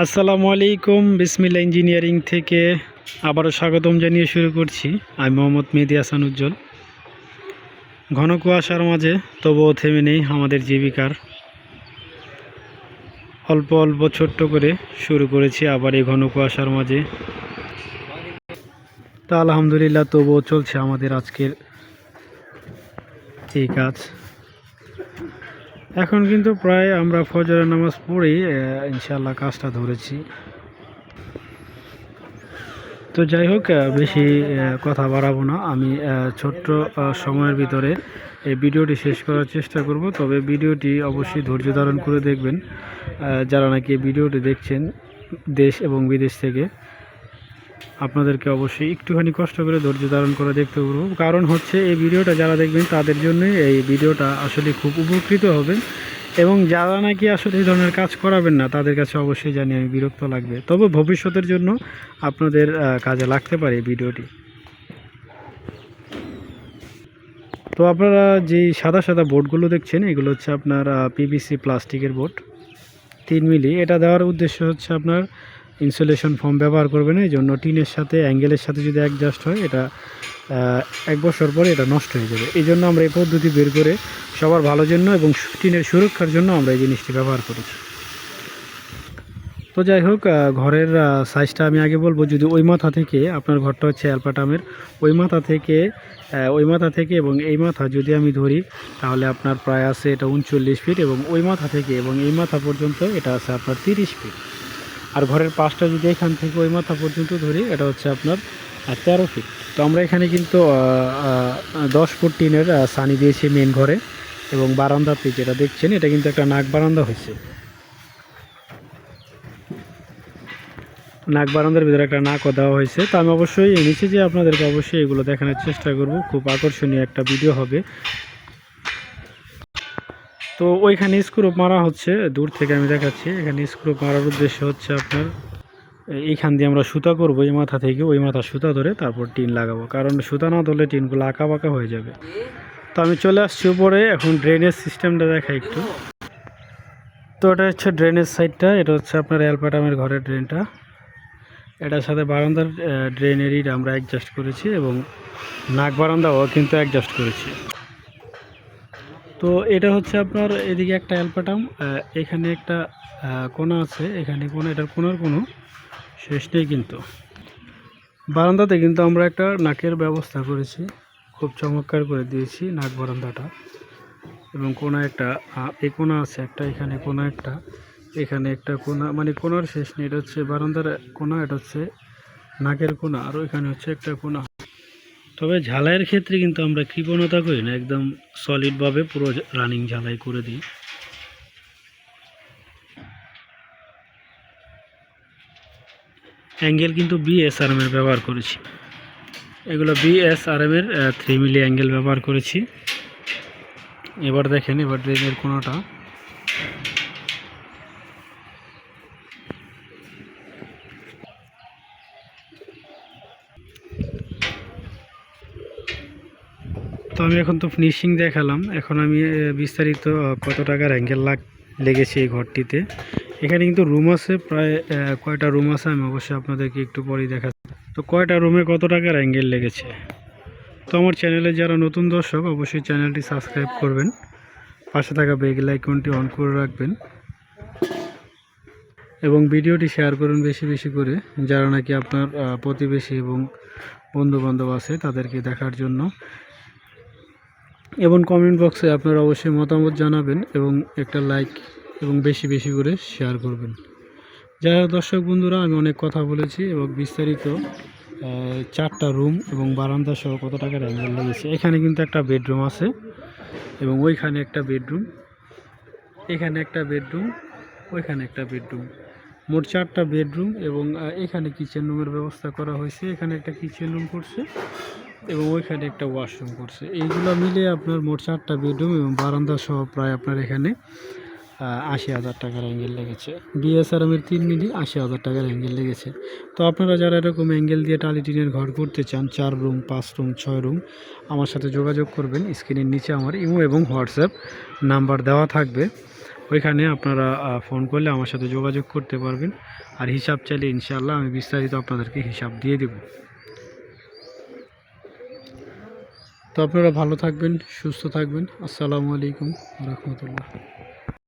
আসসালামু আলাইকুম বিসমিল্লা ইঞ্জিনিয়ারিং থেকে আবারও স্বাগতম জানিয়ে শুরু করছি। আমি মোহাম্মদ মেহেদি হাসান উজ্জ্বল। ঘন কুয়াশার মাঝে তবুও থেমে নেই আমাদের জীবিকার। অল্প অল্প ছোট্ট করে শুরু করেছি আবার এই ঘন কুয়াশার মাঝে। তা আলহামদুলিল্লাহ তবুও চলছে আমাদের আজকের এই কাজ। এখন কিন্তু প্রায় আমরা ফজরের নামাজ পড়েই ইনশাল্লাহ কাজটা ধরেছি। তো যাই হোক বেশি কথা বাড়াবো না। আমি ছোট্ট সময়ের ভিতরে এই ভিডিওটি শেষ করার চেষ্টা করব। তবে ভিডিওটি অবশ্যই ধৈর্য ধারণ করে দেখবেন। যারা নাকি ভিডিওটি দেখছেন দেশ এবং বিদেশ থেকে আপনাদেরকে অবশ্যই একটুখানি কষ্ট করে ধৈর্য ধারণ করে দেখতে বলব কারণ হচ্ছে এই ভিডিওটা যারা দেখবেন, তাদের জন্যই এই ভিডিওটা আসলে খুব উপকৃত হবেন এবং যারা নাকি আসলে এই ধরনের কাজ করাবেন না, তাদের কাছে অবশ্যই জানি আমি বিরক্ত লাগবে। তবে ভবিষ্যতের জন্য আপনাদের কাজে লাগতে পারে এই ভিডিওটি। তো আপনারা যেই সাদা সাদা বোর্ডগুলো দেখছেন, এগুলো হচ্ছে আপনার পিভিসি প্লাস্টিকের বোর্ড। তিন মিলি। এটা দেওয়ার উদ্দেশ্য হচ্ছে আপনার ইনসুলেশন ফর্ম ব্যবহার করবেন, এই জন্য টিনের সাথে অ্যাঙ্গেলের সাথে যদি অ্যাডজাস্ট হয়, এটা এক বছর পরে এটা নষ্ট হয়ে যাবে। এই জন্য আমরা এই পদ্ধতি বের করে সবার ভালোর জন্য এবং টিনের সুরক্ষার জন্য আমরা এই জিনিসটি ব্যবহার করেছি। তো যাই হোক ঘরের সাইজটা আমি আগে বলব, যদি ওই মাথা থেকে, আপনার ঘরটা হচ্ছে অ্যালপাটামের ওই মাথা থেকে ওই মাথা থেকে এবং এই মাথা যদি আমি ধরি, তাহলে আপনার প্রায় আছে এটা উনচল্লিশ ফিট এবং ওই মাথা থেকে এবং এই মাথা পর্যন্ত এটা আছে আপনার তিরিশ ফিট আর ঘরের পাশটা যদি এখান থেকে ওই মাথা পর্যন্ত ধরি, এটা হচ্ছে আপনার তেরো ফিট তো আমরা এখানে কিন্তু দশ ফুট টিনের সানি দিয়েছি মেন ঘরে এবং বারান্দাতে যেটা দেখছেন, এটা কিন্তু একটা নাক বারান্দা হয়েছে। নাক বারান্দার ভিতরে একটা নাকও দেওয়া হয়েছে। তো আমি অবশ্যই এই নিচে যে আপনাদেরকে অবশ্যই এগুলো দেখানোর চেষ্টা করব। খুব আকর্ষণীয় একটা ভিডিও হবে। তো ওইখানে স্ক্রু মারা হচ্ছে, দূর থেকে আমি দেখাচ্ছি। এখানে স্ক্রু মারার উদ্দেশ্য হচ্ছে আপনার, এইখান দিয়ে আমরা সুতা করব, এই মাথা থেকে, ওই মাথা সুতা ধরে তারপর টিন লাগাবো। কারণ সুতা না ধরলে টিনগুলো আঁকা বাঁকা হয়ে যাবে। তো আমি চলে আসছি উপরে, এখন ড্রেনেজ সিস্টেমটা দেখাই একটু। তো এটা হচ্ছে ড্রেনেজ সাইডটা এটা হচ্ছে আপনার অ্যালপাটামের ঘরের ড্রেনটা এটার সাথে বারান্দার ড্রেনেরই আমরা অ্যাডজাস্ট করেছি এবং নাক বারান্দাও কিন্তু অ্যাডজাস্ট করেছি। তো এটা হচ্ছে আপনার এদিকে একটা অ্যালপাটাম এখানে একটা কোনা আছে, এখানে কোনো এটার কোনার কোনো শেষ নেই কিন্তু। বারান্দাতে কিন্তু আমরা একটা নাকের ব্যবস্থা করেছি, খুব চমৎকার করে দিয়েছি নাক বারান্দাটা। এবং কোনা একটা এ কোনা আছে একটা, এখানে কোনা একটা, এখানে একটা কোনা মানে কোনার শেষ নেই, এটা হচ্ছে বারান্দার কোনা এটা হচ্ছে নাকের কোনা আর এখানে হচ্ছে একটা কোনা তবে ঝালাইয়ের ক্ষেত্রে কিন্তু আমরা কৃপণতা করি না, একদম সলিডভাবে পুরো রানিং ঝালাই করে দিই। অ্যাঙ্গেল কিন্তু বিএসআরএম এর ব্যবহার করেছি। এগুলো বিএসআরএম এর থ্রি মিলি অ্যাঙ্গেল ব্যবহার করেছি। এবার দেখেন, এবার ড্রেনের কোনোটা আমি এখন তো ফিনিশিং দেখালাম। এখন আমি বিস্তারিত কত টাকার অ্যাঙ্গেল লাগ, লেগেছে এই ঘরটিতে। এখানে কিন্তু রুম আছে, প্রায় কয়টা রুম আছে আমি অবশ্যই আপনাদেরকে একটু পরেই দেখা, তো কয়টা রুমে কত টাকার অ্যাঙ্গেল লেগেছে? তো আমার চ্যানেলে যারা নতুন দর্শক, অবশ্যই চ্যানেলটি সাবস্ক্রাইব করবেন। পাশে থাকা বেল আইকনটি অন করে রাখবেন। এবং ভিডিওটি শেয়ার করুন বেশি বেশি করে। যারা নাকি আপনার প্রতিবেশী এবং বন্ধু বান্ধব আছে, তাদেরকে দেখার জন্য। এবং কমেন্ট বক্সে আপনারা অবশ্যই মতামত জানাবেন এবং একটা লাইক এবং বেশি বেশি করে শেয়ার করবেন। যাই হোক দর্শক বন্ধুরা, আমি অনেক কথা বলেছি এবং বিস্তারিত চারটা রুম এবং বারান্দা সহ কত টাকার অ্যাঙ্গেল লেগেছে। এখানে কিন্তু একটা বেডরুম আছে এবং ওইখানে একটা বেডরুম এখানে একটা বেডরুম ওইখানে একটা বেডরুম মোট চারটা বেডরুম এবং এখানে কিচেন রুমের ব্যবস্থা করা হয়েছে। এখানে একটা কিচেন রুম করছে এবং ওইখানে একটা ওয়াশরুম করছে। এইগুলো মিলে আপনার মোট চারটা বেডরুম এবং বারান্দা সহ প্রায় আপনার এখানে আশি হাজার টাকার অ্যাঙ্গেল লেগেছে। বিএসআরএমের তিন মিলি আশি হাজার টাকার অ্যাঙ্গেল লেগেছে। তো আপনারা যারা এরকম অ্যাঙ্গেল দিয়ে টালি টিনের ঘর করতে চান, চার রুম পাঁচ রুম ছয় রুম আমার সাথে যোগাযোগ করবেন। স্ক্রিনের নিচে আমার ইমো এবং হোয়াটসঅ্যাপ নাম্বার দেওয়া থাকবে। ওইখানে আপনারা ফোন করলে আমার সাথে যোগাযোগ করতে পারবেন। আর হিসাব চাইলে ইনশাল্লাহ আমি বিস্তারিত আপনাদেরকে হিসাব দিয়ে দেব। তো আপনারা ভালো থাকবেন, সুস্থ থাকবেন। আসসালামু আলাইকুম রহমতুল্লাহ।